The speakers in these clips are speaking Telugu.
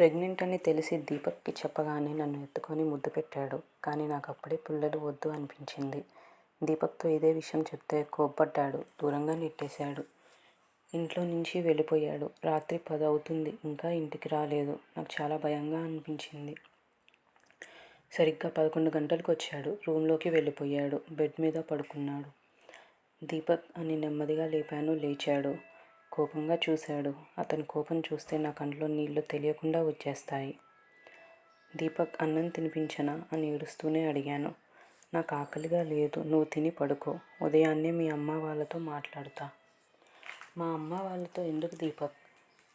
ప్రెగ్నెంట్ అని తెలిసి దీపక్కి చెప్పగానే నన్ను ఎత్తుకొని ముద్దు పెట్టాడు. కానీ నాకు అప్పుడే పిల్లలు వద్దు అనిపించింది. దీపక్తో ఇదే విషయం చెప్తే కోప్పడ్డాడు. దూరంగా నెట్టేశాడు. ఇంట్లో నుంచి వెళ్ళిపోయాడు. రాత్రి పది అవుతుంది. ఇంకా ఇంటికి రాలేదు. నాకు చాలా భయంగా అనిపించింది. సరిగ్గా పదకొండు గంటలకు వచ్చాడు. రూమ్లోకి వెళ్ళిపోయాడు. బెడ్ మీద పడుకున్నాడు. దీపక్ అని నెమ్మదిగా లేపాను లేచాడు. కోపంగా చూశాడు. అతని కోపం చూస్తే నా కంట్లో నీళ్ళు తెలియకుండా వచ్చేస్తాయి. దీపక్ అన్నం తినిపించనా? అని ఏడుస్తూనే అడిగాను. నాకు ఆకలిగా లేదు. నువ్వు తిని పడుకో. ఉదయాన్నే మీ అమ్మ వాళ్ళతో మాట్లాడతా. మా అమ్మ వాళ్ళతో ఎందుకు దీపక్?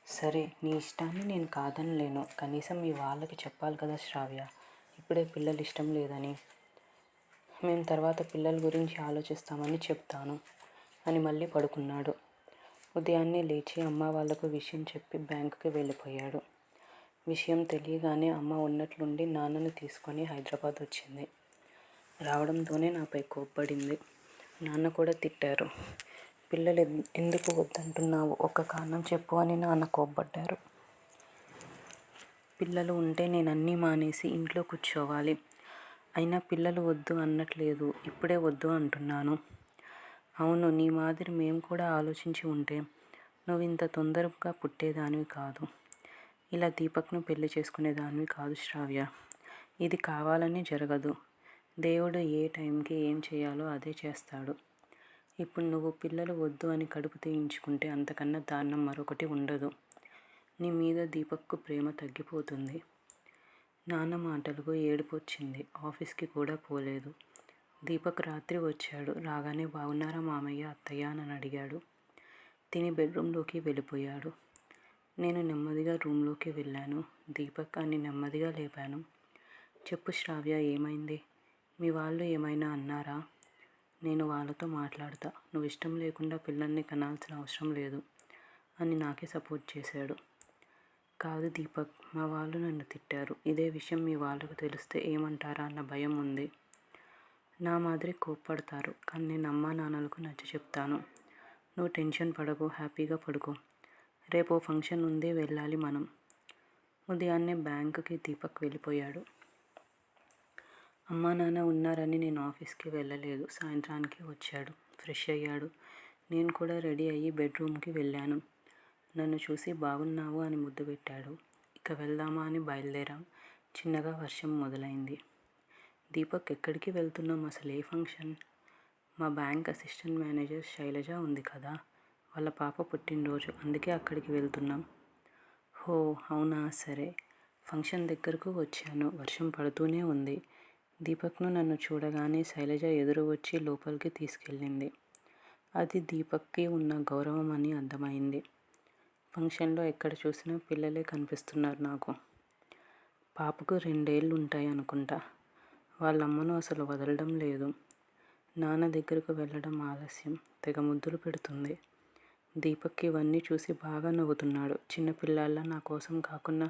సరే నీ ఇష్టాన్ని నేను కాదనలేను. కనీసం మీ వాళ్ళకి చెప్పాలి కదా శ్రావ్య. ఇప్పుడే పిల్లలు ఇష్టం లేదని. మేము తర్వాత పిల్లల గురించి ఆలోచిస్తామని చెప్తాను. అని మళ్ళీ పడుకున్నాడు. ఉదయాన్నే లేచి అమ్మ వాళ్ళకు విషయం చెప్పి బ్యాంకుకి వెళ్ళిపోయాడు. విషయం తెలియగానే అమ్మ ఉన్నట్లుండి నాన్నను తీసుకొని హైదరాబాద్ వచ్చింది. రావడంతోనే నాపై కోప్పడింది. నాన్న కూడా తిట్టారు. పిల్లలు ఎందుకు వద్దంటున్నావు? ఒక్క కారణం చెప్పు అని నాన్న కోప్పడ్డారు. పిల్లలు ఉంటే నేను అన్నీ మానేసి ఇంట్లో కూర్చోవాలి. అయినా పిల్లలు వద్దు అన్నట్లేదు. ఇప్పుడే వద్దు అంటున్నాను. అవును నీ మాదిరి మేము కూడా ఆలోచించి ఉంటే నువ్వు ఇంత తొందరగా పుట్టేదానివి కాదు. ఇలా దీపక్ను పెళ్ళి చేసుకునేదానివి కాదు శ్రావ్య. ఇది కావాలని జరగదు. దేవుడు ఏ టైంకి ఏం చేయాలో అదే చేస్తాడు. ఇప్పుడు నువ్వు పిల్లలు వద్దు అని కడుపు తీయించుకుంటే అంతకన్నా దారుణం మరొకటి ఉండదు. నీ మీద దీపక్కు ప్రేమ తగ్గిపోతుంది. నాన్న మాటలకు ఏడుపు వచ్చింది ఆఫీస్కి కూడా పోలేదు. దీపక్ రాత్రి వచ్చాడు. రాగానే బాగున్నారా మామయ్య? అత్తయ్య? అని అడిగాడు. తిని బెడ్రూమ్లోకి వెళ్ళిపోయాడు. నేను నెమ్మదిగా రూమ్లోకి వెళ్ళాను. దీపక్ అని నెమ్మదిగా లేపాను. చెప్పు శ్రావ్య ఏమైంది? మీ వాళ్ళు ఏమైనా అన్నారా? నేను వాళ్ళతో మాట్లాడతా. నువ్వు ఇష్టం లేకుండా పిల్లల్ని కనాల్సిన అవసరం లేదు అని నాకే సపోర్ట్ చేశాడు. కాదు దీపక్ మా వాళ్ళు నన్ను తిట్టారు. ఇదే విషయం మీ వాళ్ళకు తెలిస్తే ఏమంటారా? అన్న భయం ఉంది. నా మాదిరి కోప్పడతారు. కానీ నేను అమ్మా నాన్నలకు నచ్చ చెప్తాను. నువ్వు టెన్షన్ పడకు హ్యాపీగా పడుకో. రేపు ఓ ఫంక్షన్ ఉంది వెళ్ళాలి మనం. ఉదయాన్నే బ్యాంకుకి దీపక్ వెళ్ళిపోయాడు. అమ్మా నాన్న ఉన్నారని నేను ఆఫీస్కి వెళ్ళలేదు. సాయంత్రానికి వచ్చాడు. ఫ్రెష్ అయ్యాడు. నేను కూడా రెడీ అయ్యి బెడ్రూమ్కి వెళ్ళాను. నన్ను చూసి బాగున్నావు అని ముద్దు పెట్టాడు. ఇక వెళ్దామా అని బయలుదేరాం. చిన్నగా వర్షం మొదలైంది. దీపక్ ఎక్కడికి వెళ్తున్నాం అసలు? ఏ ఫంక్షన్? మా బ్యాంక్ అసిస్టెంట్ మేనేజర్ శైలజ ఉంది కదా వాళ్ళ పాప పుట్టినరోజు అందుకే అక్కడికి వెళ్తున్నాం. హో అవునా? సరే. ఫంక్షన్ దగ్గరకు వచ్చాను. వర్షం పడుతూనే ఉంది. దీపక్ను నన్ను చూడగానే శైలజ ఎదురు వచ్చి లోపలికి తీసుకెళ్ళింది. అది దీపక్కి ఉన్న గౌరవం అని అర్థమైంది. ఫంక్షన్లో ఎక్కడ చూసినా పిల్లలే కనిపిస్తున్నారు నాకు. పాపకు రెండేళ్ళు ఉంటాయి అనుకుంటా వాళ్ళ అమ్మను అసలు వదలడం లేదు. నాన్న దగ్గరకు వెళ్ళడం ఆలస్యం. తెగ ముద్దులు పెడుతుంది. దీపక్ ఇవన్నీ చూసి బాగా నవ్వుతున్నాడు. చిన్నపిల్లల్లా నా కోసం కాకుండా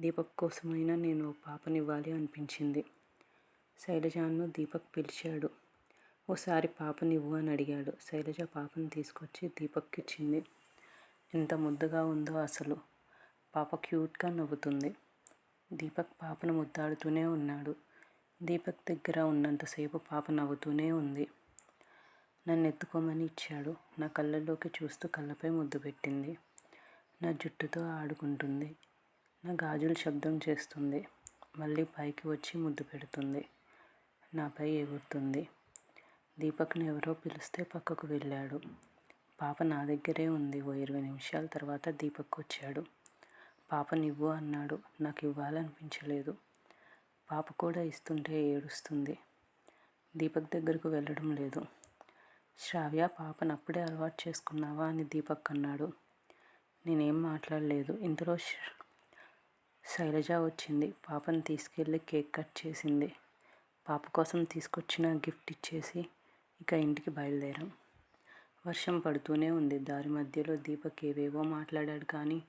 దీపక్ కోసమైనా నేను ఓ పాపనివ్వాలి అనిపించింది. శైలజాను దీపక్ పిలిచాడు. ఓసారి పాపనివ్వు అని అడిగాడు. శైలజ పాపను తీసుకొచ్చి దీపక్కి ఇచ్చింది. ఎంత ముద్దుగా ఉందో అసలు. పాప క్యూట్గా నవ్వుతుంది. దీపక్ పాపను ముద్దాడుతూనే ఉన్నాడు. దీపక్ దగ్గర ఉన్నంతసేపు పాప నవ్వుతూనే ఉంది. నన్ను ఎత్తుకోమని ఇచ్చాడు. నా కళ్ళల్లోకి చూస్తూ కళ్ళపై ముద్దు పెట్టింది. నా జుట్టుతో ఆడుకుంటుంది. నా గాజులు శబ్దం చేస్తుంది. మళ్ళీ పైకి వచ్చి ముద్దు పెడుతుంది. నాపై ఎగురుతుంది. దీపక్ని ఎవరో పిలిస్తే పక్కకు వెళ్ళాడు. పాప నా దగ్గరే ఉంది. ఓ ఇరవై నిమిషాల తర్వాత దీపక్ వచ్చాడు. పాప నువ్వు అన్నాడు. నాకు ఇవ్వాలనిపించలేదు. పాప కూడా ఇస్తుంటే ఏడుస్తుంది. దీపక్ దగ్గరకు వెళ్ళడం లేదు. శ్రావ్య పాపను అప్పుడే అలవాటు చేసుకున్నావా అని దీపక్ అన్నాడు. నేనేం మాట్లాడలేదు. ఇంతలో శైలజ వచ్చింది. పాపను తీసుకెళ్ళి కేక్ కట్ చేసింది. పాప కోసం తీసుకొచ్చిన గిఫ్ట్ ఇచ్చేసి ఇక ఇంటికి బయలుదేరాం. వర్షం పడుతూనే ఉంది. దారి మధ్యలో దీపక్ ఏవేవో మాట్లాడాడు కానీ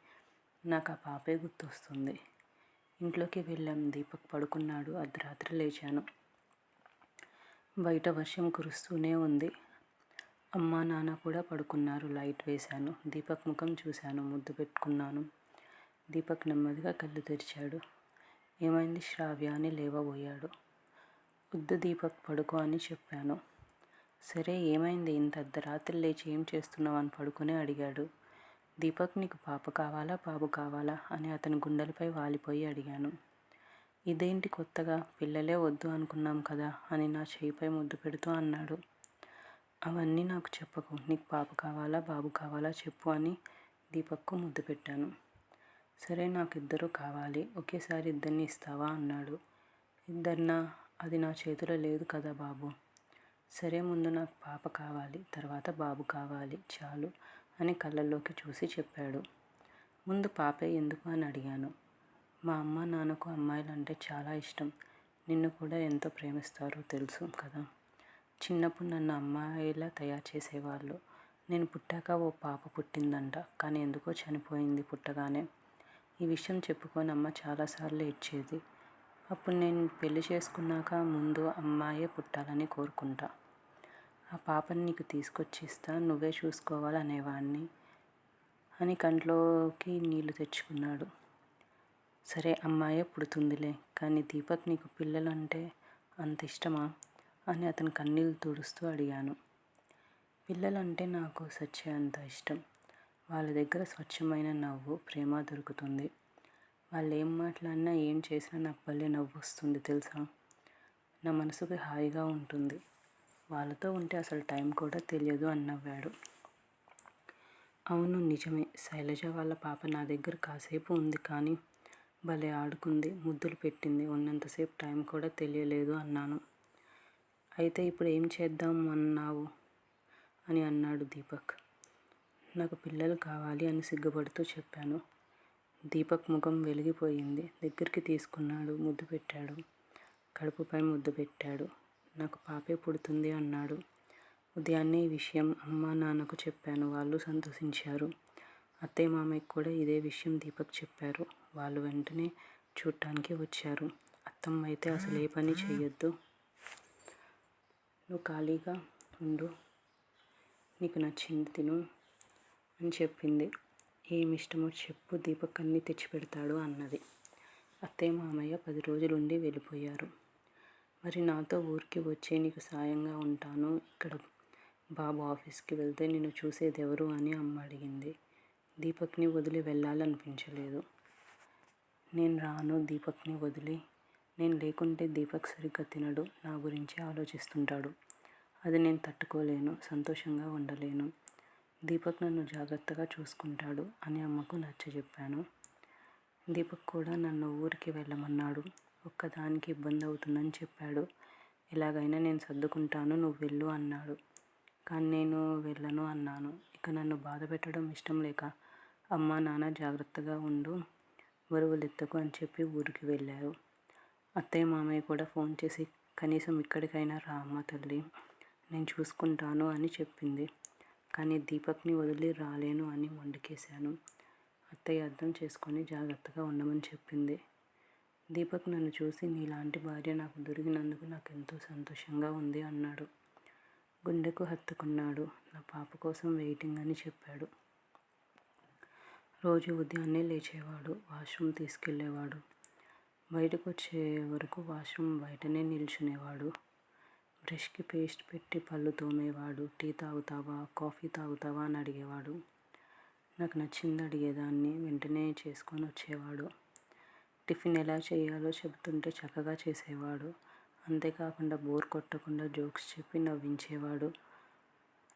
నాకు ఆ పాపే గుర్తొస్తుంది. ఇంట్లోకి వెళ్ళాం. దీపక్ పడుకున్నాడు. అర్ధరాత్రి లేచాను. బయట వర్షం కురుస్తూనే ఉంది. అమ్మ నాన్న కూడా పడుకున్నారు. లైట్ వేశాను. దీపక్ ముఖం చూశాను. ముద్దు పెట్టుకున్నాను. దీపక్ నెమ్మదిగా కళ్ళు తెరిచాడు. ఏమైంది శ్రావ్య అని లేవబోయాడు. వద్దు దీపక్ పడుకో అని చెప్పాను. సరే ఏమైంది? ఇంత అర్ధరాత్రి లేచి ఏం చేస్తున్నావు అని పడుకునే అడిగాడు. దీపక్ నీకు పాప కావాలా బాబు కావాలా అని అతని గుండెలపై వాలిపోయి అడిగాను. ఇదేంటి కొత్తగా? పిల్లలే వద్దు అనుకున్నాం కదా అని నా చేయిపై ముద్దు పెడుతూ అన్నాడు. అవన్నీ నాకు చెప్పకు. నీకు పాప కావాలా బాబు కావాలా చెప్పు అని దీపక్కు ముద్దు పెట్టాను. సరే నాకు ఇద్దరు కావాలి. ఒకేసారి ఇద్దరిని ఇస్తావా? అన్నాడు. ఇద్దరినా? అది నా చేతిలో లేదు కదా బాబు. సరే ముందు నాకు పాప కావాలి తర్వాత బాబు కావాలి చాలు. అని కళ్ళల్లోకి చూసి చెప్పాడు. ముందు పాపే ఎందుకు అని అడిగాను. మా అమ్మ నాన్నకు అమ్మాయిలు అంటే చాలా ఇష్టం. నిన్ను కూడా ఎంతో ప్రేమిస్తారో తెలుసు కదా. చిన్నప్పుడు నన్ను అమ్మాయిలా తయారు చేసేవాళ్ళు. నేను పుట్టాక ఓ పాప పుట్టిందంట. కానీ ఎందుకో చనిపోయింది పుట్టగానే. ఈ విషయం చెప్పుకొని అమ్మ చాలాసార్లు ఇచ్చేది అప్పుడు నేను పెళ్ళి చేసుకున్నాక ముందు అమ్మాయే పుట్టాలని కోరుకుంటా. ఆ పాపని నీకు తీసుకొచ్చిస్తా నువ్వే చూసుకోవాలనేవాడిని అని కంట్లోకి నీళ్ళు తెచ్చుకున్నాడు. సరే అమ్మాయే పుడుతుందిలే కానీ దీపక్ నీకు పిల్లలంటే అంత ఇష్టమా అని అతని కన్నీళ్ళు తుడుస్తూ అడిగాను. పిల్లలంటే నాకు సచ్చే అంత ఇష్టం. వాళ్ళ దగ్గర స్వచ్ఛమైన నవ్వు ప్రేమ దొరుకుతుంది. వాళ్ళు ఏం మాట్లాడినా ఏం చేసినా నాకు భలే నవ్వు వస్తుంది తెలుసా? నా మనసుకి హాయిగా ఉంటుంది. వాళ్ళతో ఉంటే అసలు టైం కూడా తెలియదు అని నవ్వాడు. అవును నిజమే. శైలజ వాళ్ళ పాప నా దగ్గర కాసేపు ఉంది కానీ భలే ఆడుకుంది ముద్దులు పెట్టింది. ఉన్నంతసేపు టైం కూడా తెలియలేదు అన్నాను. అయితే ఇప్పుడు ఏం చేద్దాం అన్నావు అని అన్నాడు దీపక్. నాకు పిల్లలు కావాలి అని సిగ్గుపడుతూ చెప్పాను. దీపక్ ముఖం వెలిగిపోయింది. దగ్గరికి తీసుకున్నాడు ముద్దు పెట్టాడు. కడుపుపై ముద్దు పెట్టాడు. నాకు పాపే పుడుతుంది అన్నాడు. ఉదయాన్నే ఈ విషయం అమ్మా నాన్నకు చెప్పాను. వాళ్ళు సంతోషించారు. అత్తయ్య మామయ్యకి కూడా ఇదే విషయం దీపక్ చెప్పారు. వాళ్ళు వెంటనే చూడటానికి వచ్చారు. అత్తమ్మ అయితే అసలు ఏ పని చేయొద్దు నువ్వు ఖాళీగా ఉండు. నీకు నచ్చింది తిను అని చెప్పింది. ఏమి ఇష్టమో చెప్పు. దీపక్ అన్నీ తెచ్చిపెడతాడు అన్నది. అత్తయ్య మామయ్య పది రోజులుండి వెళ్ళిపోయారు. మరి నాతో ఊరికి వచ్చి నీకు సాయంగా ఉంటాను. ఇక్కడ బాబు ఆఫీస్కి వెళ్తే నిన్ను చూసేది ఎవరు అని అమ్మ అడిగింది. దీపక్ని వదిలి వెళ్ళాలనిపించలేదు. నేను రాను దీపక్ని వదిలి. నేను లేకుంటే దీపక్ సరిగ్గా తినడు నా గురించి ఆలోచిస్తుంటాడు. అది నేను తట్టుకోలేను సంతోషంగా ఉండలేను. దీపక్ నన్ను జాగ్రత్తగా చూసుకుంటాడు అని అమ్మకు నచ్చ చెప్పాను దీపక్ కూడా నన్ను ఊరికి వెళ్ళమన్నాడు. ఒక్కదానికి ఇబ్బంది అవుతుందని చెప్పాడు. ఎలాగైనా నేను సర్దుకుంటాను నువ్వు వెళ్ళు అన్నాడు. కానీ నేను వెళ్ళను అన్నాను. ఇక నన్ను బాధ పెట్టడం ఇష్టం లేక అమ్మ నాన్న జాగ్రత్తగా ఉండు బరువులెత్తకు అని చెప్పి ఊరికి వెళ్ళారు. అత్తయ్య మామయ్య కూడా ఫోన్ చేసి కనీసం ఇక్కడికైనా రా అమ్మ తల్లి నేను చూసుకుంటాను అని చెప్పింది. కానీ దీపక్ని వదిలి రాలేను అని మొండికేశాను. అత్తయ్య అర్థం చేసుకొని జాగ్రత్తగా ఉండమని చెప్పింది. దీపక్ నన్ను చూసి నీలాంటి భార్య నాకు దొరికినందుకు నాకు ఎంతో సంతోషంగా ఉంది అన్నాడు. గుండెకు హత్తుకున్నాడు. నా పాప కోసం వెయిటింగ్ అని చెప్పాడు. రోజు ఉదయాన్నే లేచేవాడు. వాష్రూమ్ తీసుకెళ్ళేవాడు. బయటకు వచ్చే వరకు వాష్రూమ్ బయటనే నిల్చునేవాడు. బ్రష్కి పేస్ట్ పెట్టి పళ్ళు తోమేవాడు. టీ తాగుతావా? కాఫీ తాగుతావా? అని అడిగేవాడు. నాకు నచ్చింది అడిగేదాన్ని వెంటనే చేసుకొని వచ్చేవాడు. టిఫిన్ ఎలా చేయాలో చెబుతుంటే చక్కగా చేసేవాడు. అంతేకాకుండా బోర్ కొట్టకుండా జోక్స్ చెప్పి నవ్వించేవాడు.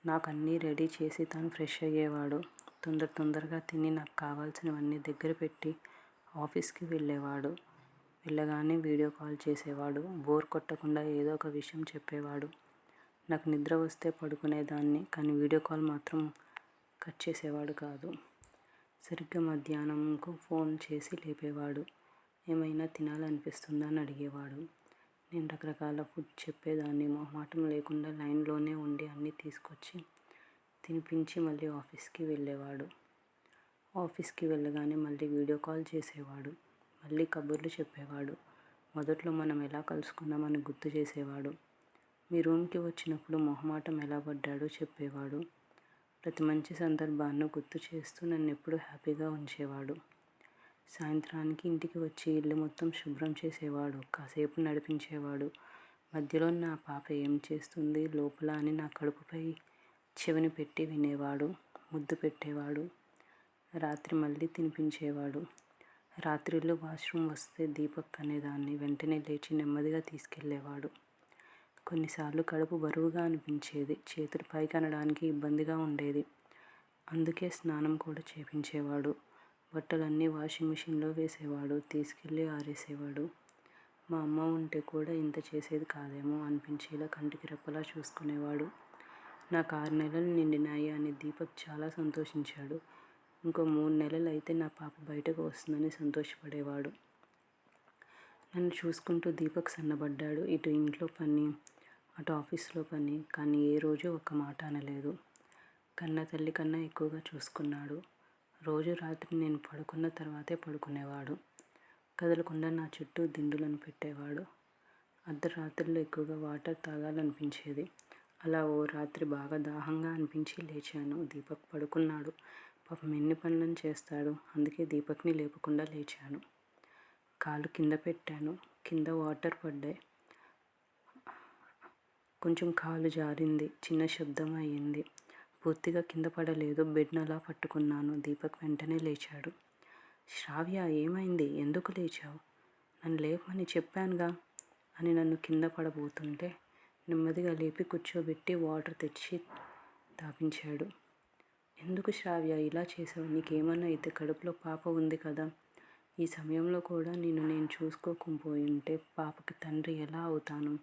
నాకు అన్నీ రెడీ చేసి తను ఫ్రెష్ అయ్యేవాడు. తొందర తొందరగా తిని నాకు కావాల్సినవన్నీ దగ్గర పెట్టి ఆఫీస్కి వెళ్ళేవాడు. వెళ్ళగానే వీడియో కాల్ చేసేవాడు. బోర్ కొట్టకుండా ఏదో ఒక విషయం చెప్పేవాడు. నాకు నిద్ర వస్తే పడుకునేదాన్ని కానీ వీడియో కాల్ మాత్రం కట్ చేసేవాడు కాదు. సరిగ్గా మధ్యాహ్నంకు ఫోన్ చేసి లేపేవాడు. ఏమైనా తినాలనిపిస్తుందా అని అడిగేవాడు. నేను రకరకాల ఫుడ్ చెప్పేదాన్ని మొహమాటం లేకుండా లైన్లోనే ఉండి అన్నీ తీసుకొచ్చి తినిపించి మళ్ళీ ఆఫీస్కి వెళ్ళేవాడు. ఆఫీస్కి వెళ్ళగానే మళ్ళీ వీడియో కాల్ చేసేవాడు. మళ్ళీ కబుర్లు చెప్పేవాడు. మొదట్లో మనం ఎలా కలుసుకున్నామని గుర్తు చేసేవాడు. మీ రూమ్కి వచ్చినప్పుడు మొహమాటం ఎలా పడ్డాడో చెప్పేవాడు. ప్రతి మంచి సందర్భాన్ని గుర్తు చేస్తూ నన్ను ఎప్పుడూ హ్యాపీగా ఉంచేవాడు. సాయంత్రానికి ఇంటికి వచ్చి ఇల్లు మొత్తం శుభ్రం చేసేవాడు కాసేపు నడిపించేవాడు. మధ్యలో నా పాప ఏం చేస్తుంది? లోపల అని నా కడుపుపై చెవిని పెట్టి వినేవాడు ముద్దు పెట్టేవాడు రాత్రి మళ్ళీ తినిపించేవాడు. రాత్రిళ్ళు వాష్రూమ్ వస్తే దీపక్ అనేదాన్ని వెంటనే లేచి నెమ్మదిగా తీసుకెళ్ళేవాడు కొన్నిసార్లు కడుపు బరువుగా అనిపించేది చేతులు పైకి అనడానికి ఇబ్బందిగా ఉండేది. అందుకే స్నానం కూడా చేపించేవాడు. బట్టలన్నీ వాషింగ్ మిషన్లో వేసేవాడు తీసుకెళ్ళి ఆరేసేవాడు. మా అమ్మ ఉంటే కూడా ఇంత చేసేది కాదేమో అనిపించేలా కంటికి రెప్పలా చూసుకునేవాడు. నాకు ఆరు నెలలు నిండినాయి అని దీపక్ చాలా సంతోషించాడు. ఇంకో మూడు నెలలు అయితే నా పాప బయటకు వస్తుందని సంతోషపడేవాడు. నన్ను చూసుకుంటూ దీపక్ సన్నబడ్డాడు. ఇటు ఇంట్లో పని అటు ఆఫీస్లో పని కానీ ఏ రోజు ఒక్క మాట అనలేదు. కన్న తల్లి కన్నా ఎక్కువగా చూసుకున్నాడు. రోజు రాత్రి నేను పడుకున్న తర్వాతే పడుకునేవాడు. కదలకుండా నా చుట్టూ దిండులను పెట్టేవాడు. అర్ధరాత్రుల్లో ఎక్కువగా వాటర్ తాగాలనిపించేది. అలా ఓ రాత్రి బాగా దాహంగా అనిపించి లేచాను. దీపక్ పడుకున్నాడు. పాపం ఎన్ని పనులను చేస్తాడు? అందుకే దీపక్ని లేపకుండా లేచాను. కాలు కింద పెట్టాను. కింద వాటర్ పడ్డాయి. కొంచెం కాలు జారింది. చిన్న శబ్దం అయ్యింది. పూర్తిగా కింద పడలేదు. బెడ్ను అలా పట్టుకున్నాను. దీపక్ వెంటనే లేచాడు. శ్రావ్య ఏమైంది? ఎందుకు లేచావు? నన్ను లేపమని చెప్పానుగా అని నన్ను కింద పడబోతుంటే నెమ్మదిగా లేపి కూర్చోబెట్టి వాటర్ తెచ్చి తాపించాడు. ఎందుకు శ్రావ్య ఇలా చేసావు? నీకేమన్నా అయితే కడుపులో పాప ఉంది కదా? ఈ సమయంలో కూడా నేను నేను చూసుకోకపోయి ఉంటే పాపకి తండ్రి ఎలా అవుతాను?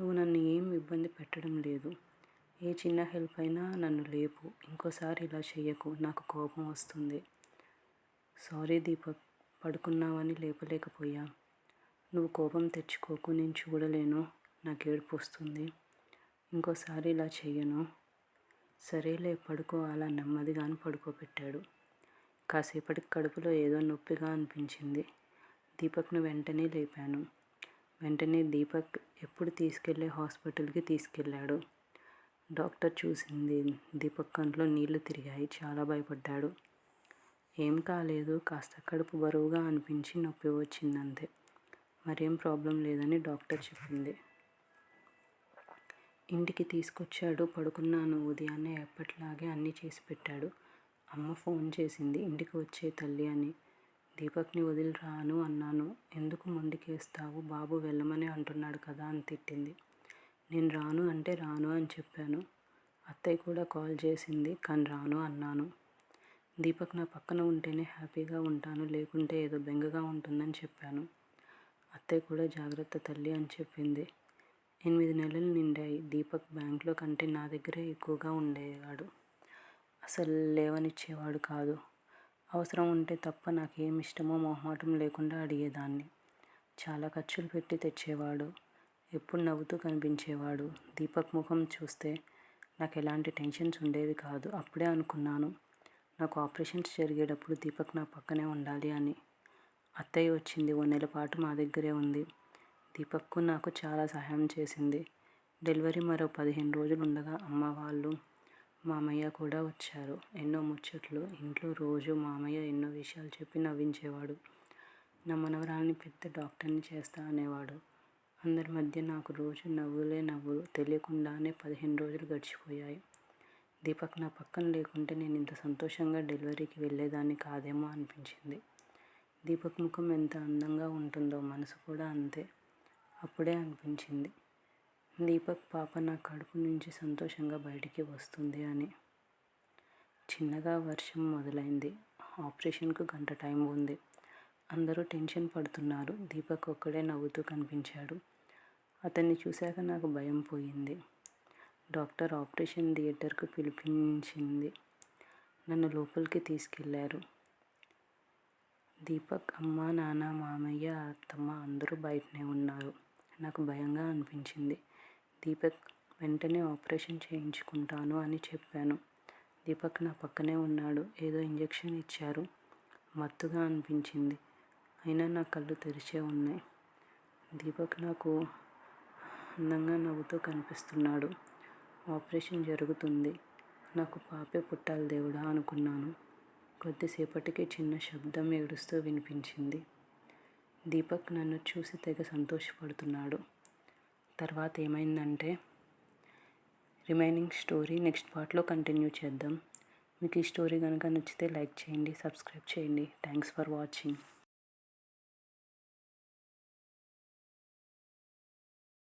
నువ్వు నన్ను ఏం ఇబ్బంది పెట్టడం లేదు. ఏ చిన్న హెల్ప్ అయినా నన్ను లేపు ఇంకోసారి ఇలా చేయకు నాకు కోపం వస్తుంది. సారీ దీపక్ పడుకున్నావని లేపలేకపోయా. నువ్వు కోపం తెచ్చుకోకు నేను చూడలేను నాకు ఏడుపు వస్తుంది. ఇంకోసారి ఇలా చేయను సరేలే పడుకో అలా నెమ్మదిగాను పడుకోబెట్టాడు. కాసేపటికి కడుపులో ఏదో నొప్పిగా అనిపించింది. దీపక్ను వెంటనే లేపాను. వెంటనే దీపక్ ఎప్పుడు తీసుకెళ్ళే హాస్పిటల్కి తీసుకెళ్ళాడు. డాక్టర్ చూసింది. దీపక్ కంట్లో నీళ్ళు తిరిగాయి. చాలా భయపడ్డాడు. ఏం కాలేదు. కాస్త కడుపు బరువుగా అనిపించి నొప్పి వచ్చిందంతే. మరేం ప్రాబ్లం లేదని డాక్టర్ చెప్పింది. ఇంటికి తీసుకొచ్చాడు. పడుకున్నాను. ఉదయాన్నే ఎప్పటిలాగే అన్నీ చేసి పెట్టాడు. అమ్మ ఫోన్ చేసింది. ఇంటికి వచ్చే తల్లి అని. దీపక్ని వదిలి రాను అన్నాను. ఎందుకు మొండికేస్తావు? బాబు వెళ్ళమని అంటున్నాడు కదా అని తిట్టింది. నేను రాను అంటే రాను అని చెప్పాను. అత్తయ్య కూడా కాల్ చేసింది కానీ రాను అన్నాను. దీపక్ నా పక్కన ఉంటేనే హ్యాపీగా ఉంటాను లేకుంటే ఏదో బెంగగా ఉంటుందని చెప్పాను. అత్తయ్య కూడా జాగ్రత్త తల్లి అని చెప్పింది. ఎనిమిది నెలలు నిండాయి. దీపక్ బ్యాంక్లో కంటే నా దగ్గరే ఎక్కువగా ఉండేవాడు. అసలు లేవనిచ్చేవాడు కాదు. అవసరం ఉంటే తప్ప నాకేం ఇష్టమో మొహమాటం లేకుండా అడిగేదాన్ని. చాలా ఖర్చులు పెట్టి తెచ్చేవాడు. ఎప్పుడు నవ్వుతూ కనిపించేవాడు. దీపక్ ముఖం చూస్తే నాకు ఎలాంటి టెన్షన్స్ ఉండేవి కాదు. అప్పుడే అనుకున్నాను నాకు ఆపరేషన్స్ జరిగేటప్పుడు దీపక్ నా పక్కనే ఉండాలి అని. అత్తయ్య వచ్చింది. ఓ నెల పాటు మా దగ్గరే ఉంది. దీపక్కు నాకు చాలా సహాయం చేసింది. డెలివరీ మరో పదిహేను రోజులు ఉండగా అమ్మ వాళ్ళు మామయ్య కూడా వచ్చారు. ఎన్నో ముచ్చట్లు ఇంట్లో రోజు మామయ్య ఎన్నో విషయాలు చెప్పి నవ్వించేవాడు. నా మనవరాల్ని పెద్ద డాక్టర్ని చేస్తా అనేవాడు. అందరి మధ్య నాకు రోజు నవ్వులే నవ్వులు. తెలియకుండానే పదిహేను రోజులు గడిచిపోయాయి. దీపక్ నా పక్కన లేకుంటే నేను ఇంత సంతోషంగా డెలివరీకి వెళ్ళేదాన్ని కాదేమో అనిపించింది. దీపక్ ముఖం ఎంత అందంగా ఉంటుందో మనసు కూడా అంతే. అప్పుడే అనిపించింది. దీపక్ పాప నా కడుపు నుంచి సంతోషంగా బయటికి వస్తుంది అని. చిన్నగా వర్షం మొదలైంది. ఆపరేషన్కు గంట టైం ఉంది. అందరూ టెన్షన్ పడుతున్నారు. దీపక్ ఒక్కడే నవ్వుతూ కనిపించాడు. అతన్ని చూశాక నాకు భయం పోయింది. డాక్టర్ ఆపరేషన్ థియేటర్కు పిలిపించింది. నన్ను లోపలికి తీసుకెళ్ళారు. దీపక్ అమ్మ నాన్న మామయ్య అత్తమ్మ అందరూ బయటనే ఉన్నారు. నాకు భయంగా అనిపించింది. దీపక్ వెంటనే ఆపరేషన్ చేయించుకుంటాను అని చెప్పాను. దీపక్ నా పక్కనే ఉన్నాడు. ఏదో ఇంజెక్షన్ ఇచ్చారు. మత్తుగా అనిపించింది. అయినా నా కళ్ళు తెరిచే ఉన్నాయి. దీపక్ నాకు అందంగా నవ్వుతూ కనిపిస్తున్నాడు. ఆపరేషన్ జరుగుతుంది. నాకు పాపే పుట్టాలి దేవుడా అనుకున్నాను. కొద్దిసేపటికి చిన్న శబ్దం ఏడుస్తూ వినిపించింది. దీపక్ నన్ను చూసి తెగ సంతోషపడుతున్నాడు. తర్వాత ఏమైందంటే రిమైనింగ్ స్టోరీ నెక్స్ట్ పార్ట్లో కంటిన్యూ చేద్దాం. మీకు ఈ స్టోరీ కనుక నచ్చితే లైక్ చేయండి సబ్స్క్రైబ్ చేయండి. Thanks for watching.